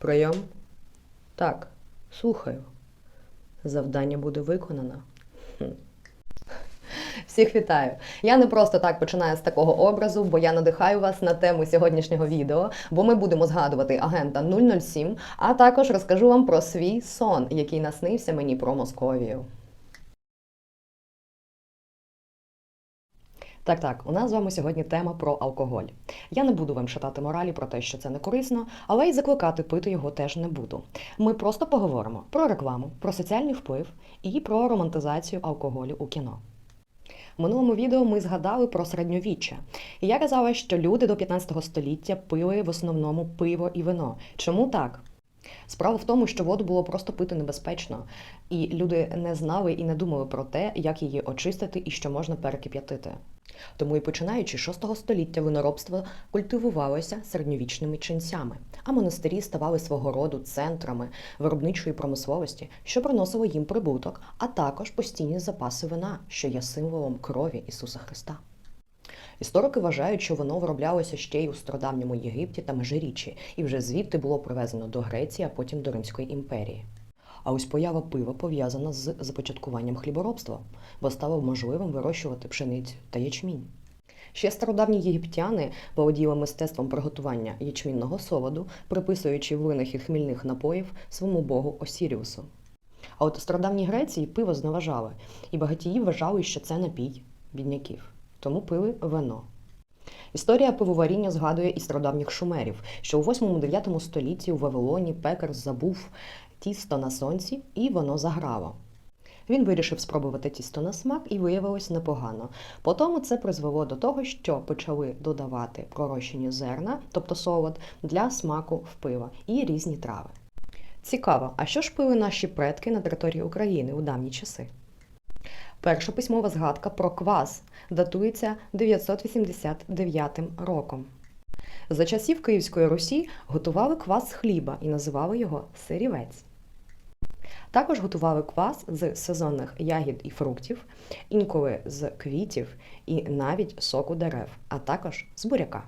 Прийом? Так, слухаю. Завдання буде виконано. Всіх вітаю! Я не просто так починаю з такого образу, бо я надихаю вас на тему сьогоднішнього відео, бо ми будемо згадувати агента 007, а також розкажу вам про свій сон, який наснився мені про Московію. Так, так, у нас з вами сьогодні тема про алкоголь. Я не буду вам читати моралі про те, що це не корисно, але й закликати пити його теж не буду. Ми просто поговоримо про рекламу, про соціальний вплив і про романтизацію алкоголю у кіно. В минулому відео ми згадали про середньовіччя. Я казала, що люди до 15 століття пили в основному пиво і вино. Чому так? Справа в тому, що воду було просто пити небезпечно, і люди не знали і не думали про те, як її очистити і що можна перекип'ятити. Тому і починаючи з 6 століття виноробство культивувалося середньовічними ченцями, а монастирі ставали свого роду центрами виробничої промисловості, що приносило їм прибуток, а також постійні запаси вина, що є символом крові Ісуса Христа. Історики вважають, що воно вироблялося ще й у стародавньому Єгипті та Межиріччі, і вже звідти було привезено до Греції, а потім до Римської імперії. А ось поява пива пов'язана з започаткуванням хліборобства, бо стало можливим вирощувати пшеницю та ячмінь. Ще стародавні єгиптяни володіли мистецтвом приготування ячмінного солоду, приписуючи винахід хмільних напоїв своєму богу Осіріусу. А от у стародавній Греції пиво зневажали, і багатії вважали, що це напій бідняків, тому пили вино. Історія пивоваріння згадує і стародавніх шумерів, що у 8-9 столітті у Вавилоні пекар забув тісто на сонці, і воно заграло. Він вирішив спробувати тісто на смак і виявилось непогано. Потім це призвело до того, що почали додавати пророщені зерна, тобто солод, для смаку в пиво і різні трави. Цікаво, а що ж пили наші предки на території України у давні часи? Перша письмова згадка про квас датується 989 роком. За часів Київської Русі готували квас з хліба і називали його сирівець. Також готували квас з сезонних ягід і фруктів, інколи з квітів і навіть соку дерев, а також з буряка.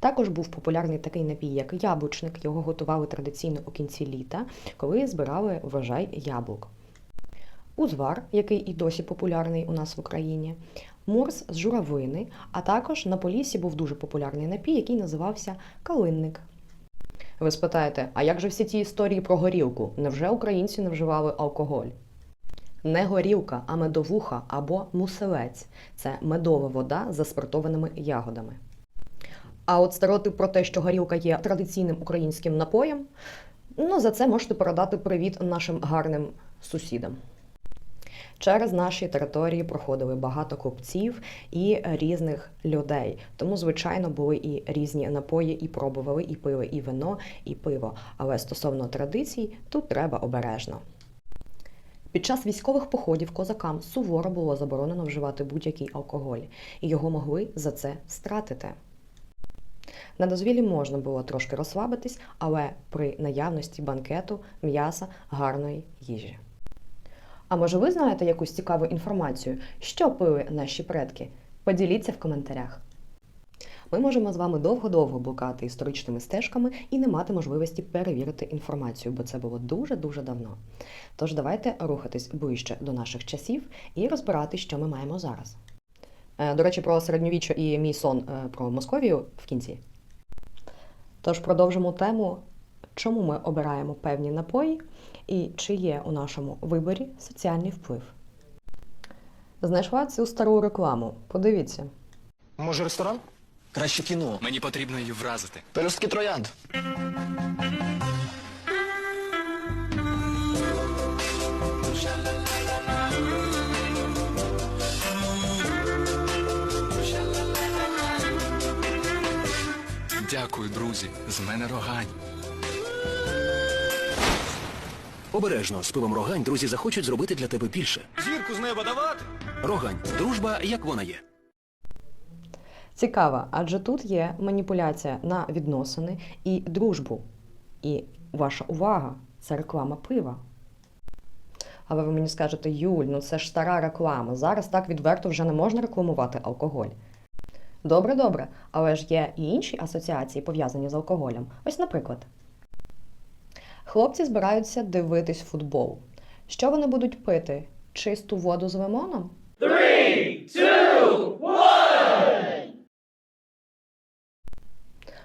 Також був популярний такий напій, як яблучник. Його готували традиційно у кінці літа, коли збирали врожай яблук. Узвар, який і досі популярний у нас в Україні, морс з журавини, а також на Поліссі був дуже популярний напій, який називався калинник. Ви спитаєте, а як же всі ті історії про горілку? Невже українці не вживали алкоголь? Не горілка, а медовуха або муселець це медова вода з заспиртованими ягодами. А от стереотип про те, що горілка є традиційним українським напоєм, ну за це можете передати привіт нашим гарним сусідам. Через наші території проходили багато купців і різних людей. Тому, звичайно, були і різні напої, і пробували, і пили, і вино, і пиво. Але стосовно традицій, тут треба обережно. Під час військових походів козакам суворо було заборонено вживати будь-який алкоголь, і його могли за це стратити. На дозвілі можна було трошки розслабитись, але при наявності банкету, м'яса, гарної їжі. А може ви знаєте якусь цікаву інформацію, що пили наші предки? Поділіться в коментарях. Ми можемо з вами довго-довго блукати історичними стежками і не мати можливості перевірити інформацію, бо це було дуже-дуже давно. Тож давайте рухатись ближче до наших часів і розбирати, що ми маємо зараз. Е, До речі, про середньовіччя і мій сон е, про Московію в кінці. Тож продовжимо тему, чому ми обираємо певні напої і чи є у нашому виборі соціальний вплив. Знайшла цю стару рекламу. Подивіться. Може, ресторан? Краще кіно. Мені потрібно її вразити. Пелюстки троянд. Дякую, друзі. З мене рогань. Обережно, з пивом Рогань друзі захочуть зробити для тебе більше. Зірку з неба давати? Рогань, дружба, як вона є. Цікаво, адже тут є маніпуляція на відносини і дружбу. І ваша увага це реклама пива. Але ви мені скажете, Юль, ну це ж стара реклама. Зараз так відверто вже не можна рекламувати алкоголь. Добре, добре, але ж є і інші асоціації пов'язані з алкоголем. Ось, наприклад, Хлопці збираються дивитись футбол. Що вони будуть пити? Чисту воду з лимоном?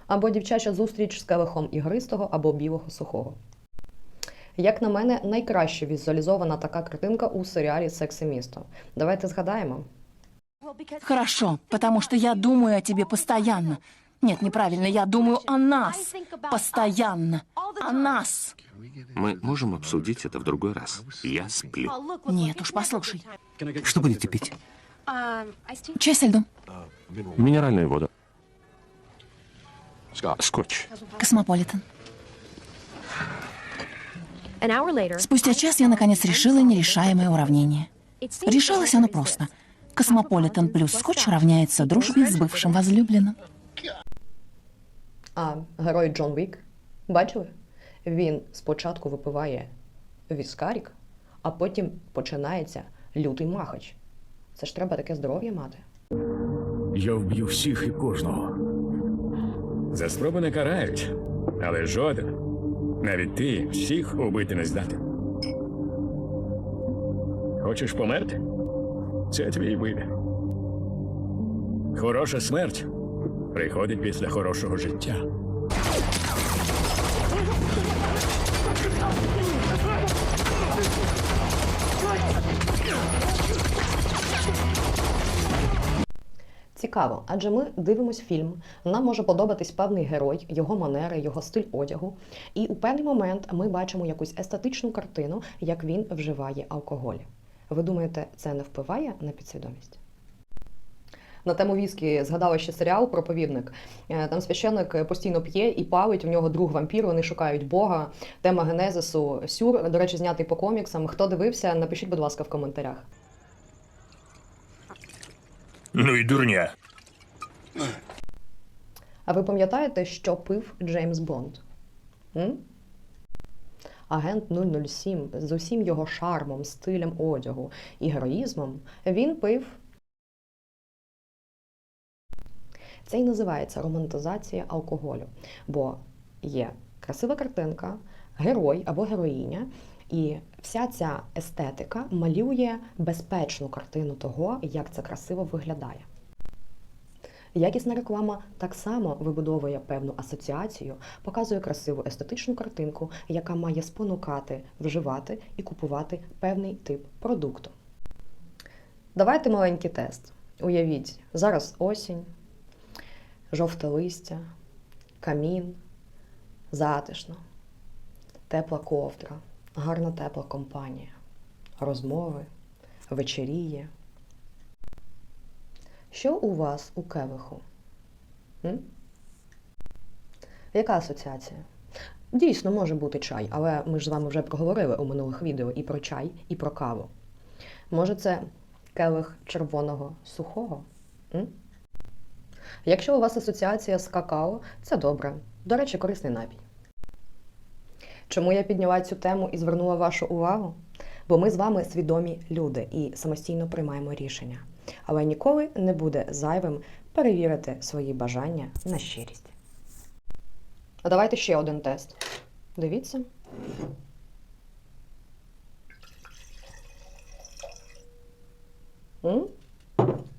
Або дівчача зустріч з келихом ігристого або білого сухого. Як на мене, найкраще візуалізована така картинка у серіалі Секс і місто. Давайте згадаємо. Хорошо, потому что я думаю о тебе постоянно. Нет, неправильно, я думаю о нас. Постоянно. О нас. Мы можем обсудить это в другой раз. Я сплю. Нет уж, послушай. Что будете пить? Чай со льдом. Минеральная вода. Скотч. Космополитен. Спустя час я наконец решила нерешаемое уравнение. Решалось оно просто. Космополитен плюс скотч равняется дружбе с бывшим возлюбленным. А герой Джон Вік, бачили? Він спочатку випиває віскарік, а потім починається лютий махач. Це ж треба таке здоров'я мати. Я вб'ю всіх і кожного. За спроби не карають, але жоден, навіть ти, всіх убити не здатен. Хочеш померти? Це твій вибір. Хороша смерть приходить після хорошого життя. Цікаво, адже ми дивимось фільм. Нам може подобатись певний герой, його манери, його стиль одягу. І у певний момент ми бачимо якусь естетичну картину, як він вживає алкоголь. Ви думаєте, це не впливає на підсвідомість? На тему віскі згадала ще серіал Проповідник. Е, Там священник постійно п'є і палить. У нього друг вампір, вони шукають Бога. Тема генезису сюр, до речі, знятий по коміксам. Хто дивився, напишіть, будь ласка, в коментарях. Ну і дурня. А ви пам'ятаєте, що пив Джеймс Бонд? М? Агент 007 з усім його шармом, стилем одягу і героїзмом він пив. Це і називається романтизація алкоголю. Бо є красива картинка, герой або героїня, і вся ця естетика малює безпечну картину того, як це красиво виглядає. Якісна реклама так само вибудовує певну асоціацію, показує красиву естетичну картинку, яка має спонукати вживати і купувати певний тип продукту. Давайте маленький тест. Уявіть, зараз осінь, жовте листя, камін, затишно, тепла ковдра, гарна тепла компанія, розмови, вечеріє. Що у вас у кевиху? М? Яка асоціація? Дійсно, може бути чай, але ми ж з вами вже проговорили у минулих відео і про чай, і про каву. Може, це келих червоного сухого? М? Якщо у вас асоціація з какао, це добре. До речі, корисний напій. Чому я підняла цю тему і звернула вашу увагу? Бо ми з вами свідомі люди і самостійно приймаємо рішення. Але ніколи не буде зайвим перевірити свої бажання на щирість. А давайте ще один тест. Дивіться.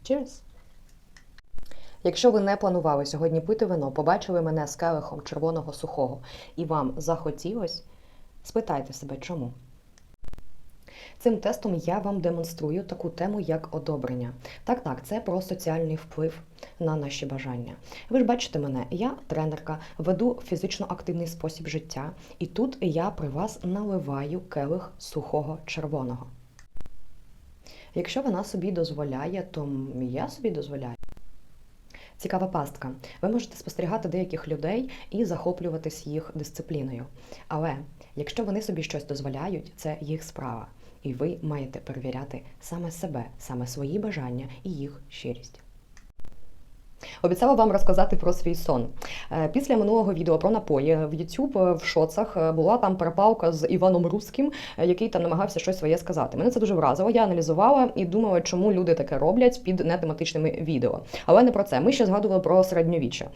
Cheers. Якщо ви не планували сьогодні пити вино, побачили мене з келихом червоного сухого і вам захотілось, спитайте себе, чому. Цим тестом я вам демонструю таку тему, як одобрення. Так, так, це про соціальний вплив на наші бажання. Ви ж бачите мене, я тренерка, веду фізично активний спосіб життя, і тут я при вас наливаю келих сухого червоного. Якщо вона собі дозволяє, то я собі дозволяю. Цікава пастка. Ви можете спостерігати деяких людей і захоплюватись їх дисципліною. Але якщо вони собі щось дозволяють, це їх справа. І ви маєте перевіряти саме себе, саме свої бажання і їх щирість. Обіцяла вам розказати про свій сон. Е, Після минулого відео про напої в YouTube е, в шоцах е, була там перепалка з Іваном Руським, який там намагався щось своє сказати. Мене це дуже вразило. Я аналізувала і думала, чому люди таке роблять під нетематичними відео. Але не про це. Ми ще згадували про середньовіччя.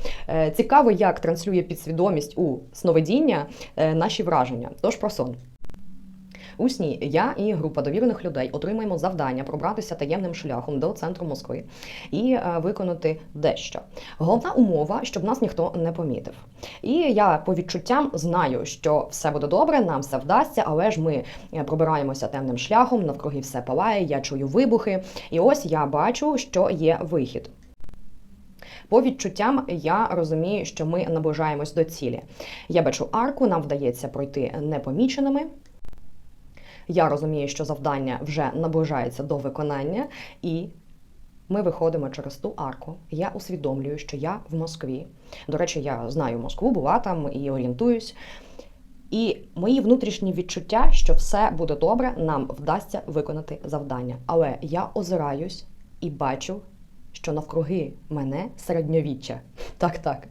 Цікаво, як транслює підсвідомість у сновидіння наші враження. Тож про сон. У сні я і група довірених людей отримаємо завдання пробратися таємним шляхом до центру Москви і е, виконати дещо. Головна умова, щоб нас ніхто не помітив. І я по відчуттям знаю, що все буде добре, нам все вдасться, але ж ми е, пробираємося темним шляхом, навкруги все палає, я чую вибухи. І ось я бачу, що є вихід. По відчуттям я розумію, що ми наближаємось до цілі. Я бачу арку, нам вдається пройти непоміченими. Я розумію, що завдання вже наближається до виконання, і ми виходимо через ту арку. Я усвідомлюю, що я в Москві. До речі, я знаю Москву, була там і орієнтуюсь. І мої внутрішні відчуття, що все буде добре, нам вдасться виконати завдання. Але я озираюсь і бачу, що навкруги мене середньовіччя. Так, так.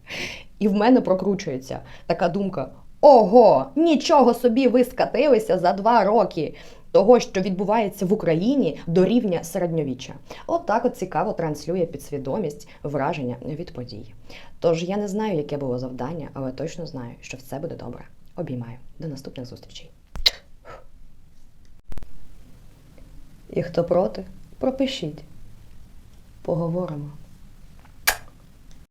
І в мене прокручується така думка: ого, нічого собі ви скатилися за два роки. Того, що відбувається в Україні до рівня середньовіччя. От так от цікаво транслює підсвідомість враження від подій. Тож я не знаю, яке було завдання, але точно знаю, що все буде добре. Обіймаю. До наступних зустрічей. І хто проти, пропишіть. Поговоримо.